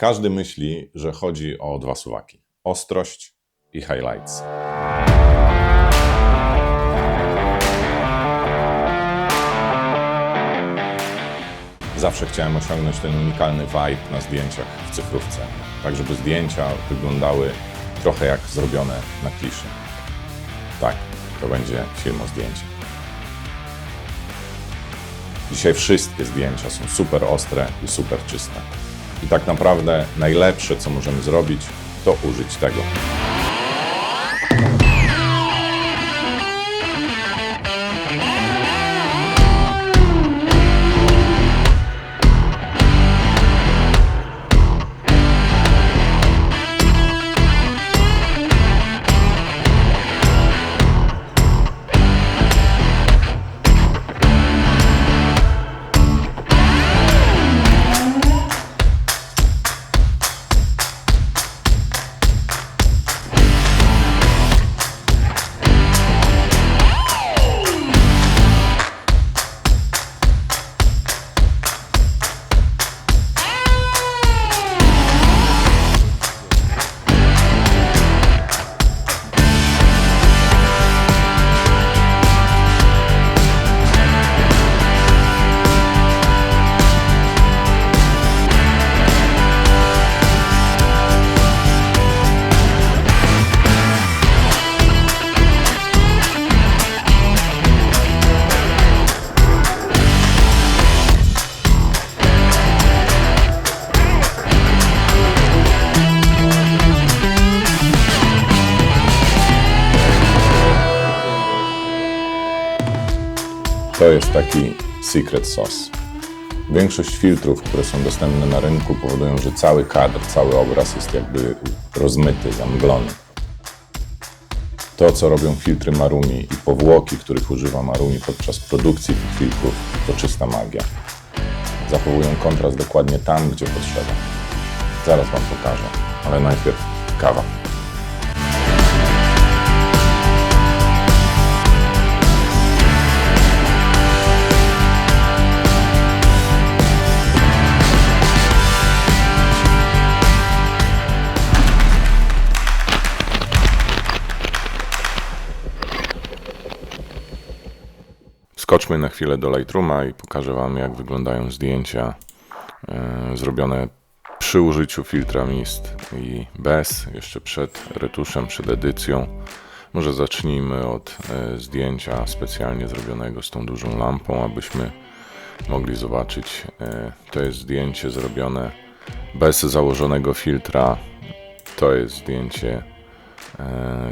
Każdy myśli, że chodzi o dwa suwaki: ostrość i highlights. Zawsze chciałem osiągnąć ten unikalny vibe na zdjęciach w cyfrówce, tak żeby zdjęcia wyglądały trochę jak zrobione na kliszy. Tak, to będzie film o zdjęciach. Dzisiaj wszystkie zdjęcia są super ostre i super czyste. I tak naprawdę najlepsze, co możemy zrobić, to użyć tego. To jest taki secret sauce. Większość filtrów, które są dostępne na rynku, powodują, że cały kadr, cały obraz jest jakby rozmyty, zamglony. To, co robią filtry Marumi i powłoki, których używa Marumi podczas produkcji tych filtrów, to czysta magia. Zachowują kontrast dokładnie tam, gdzie potrzeba. Zaraz Wam pokażę, ale najpierw kawa. Skoczmy na chwilę do Lightrooma i pokażę Wam, jak wyglądają zdjęcia e, zrobione przy użyciu filtra mist i bez, jeszcze przed retuszem, przed edycją. Może zacznijmy od e, zdjęcia specjalnie zrobionego z tą dużą lampą, abyśmy mogli zobaczyć. E, to jest zdjęcie zrobione bez założonego filtra. To jest zdjęcie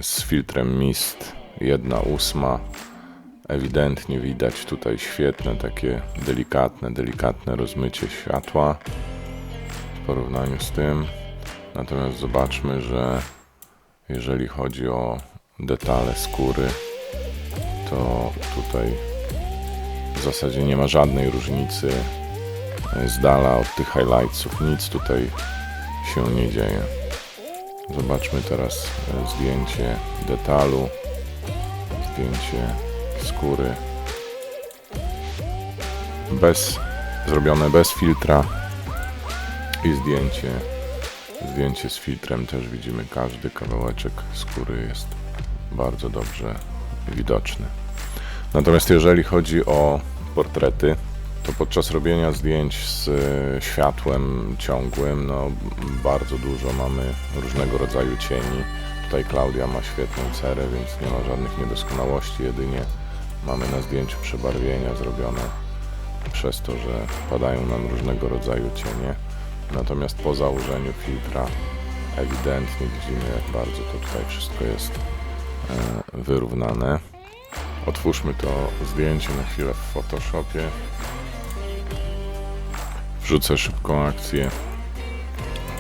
z filtrem mist 1.8 Ewidentnie widać tutaj świetne, takie delikatne, delikatne rozmycie światła w porównaniu z tym. Natomiast zobaczmy, że jeżeli chodzi o detale skóry, to tutaj w zasadzie nie ma żadnej różnicy z dala od tych highlightsów. Nic tutaj się nie dzieje. Zobaczmy teraz zdjęcie detalu, zdjęcie skóry. Bez, zrobione bez filtra i zdjęcie. Zdjęcie z filtrem też widzimy każdy kawałeczek skóry jest bardzo dobrze widoczny. Natomiast jeżeli chodzi o portrety, to podczas robienia zdjęć z e, światłem ciągłym, no bardzo dużo mamy różnego rodzaju cieni. Tutaj Klaudia ma świetną cerę, więc nie ma żadnych niedoskonałości, jedynie mamy na zdjęciu przebarwienia zrobione przez to, że padają nam różnego rodzaju cienie. Natomiast po założeniu filtra ewidentnie widzimy, jak bardzo to tutaj wszystko jest e, wyrównane. Otwórzmy to zdjęcie na chwilę w Photoshopie. Wrzucę szybką akcję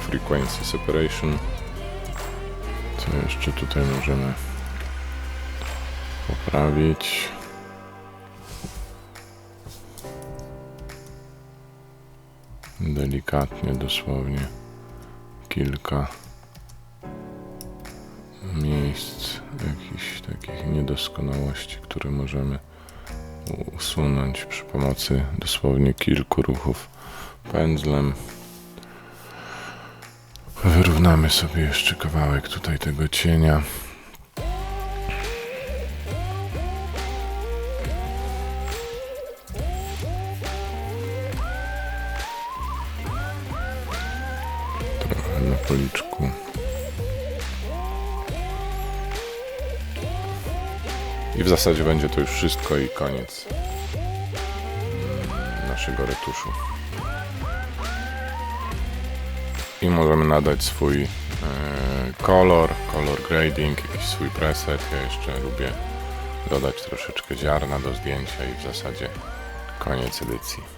Frequency Separation. Co jeszcze tutaj możemy poprawić? Delikatnie, dosłownie kilka miejsc, jakichś takich niedoskonałości, które możemy usunąć przy pomocy dosłownie kilku ruchów pędzlem. Wyrównamy sobie jeszcze kawałek tutaj tego cienia. I w zasadzie będzie to już wszystko i koniec naszego retuszu. I możemy nadać swój e, kolor, kolor grading, jakiś swój preset. Ja jeszcze lubię dodać troszeczkę ziarna do zdjęcia i w zasadzie koniec edycji.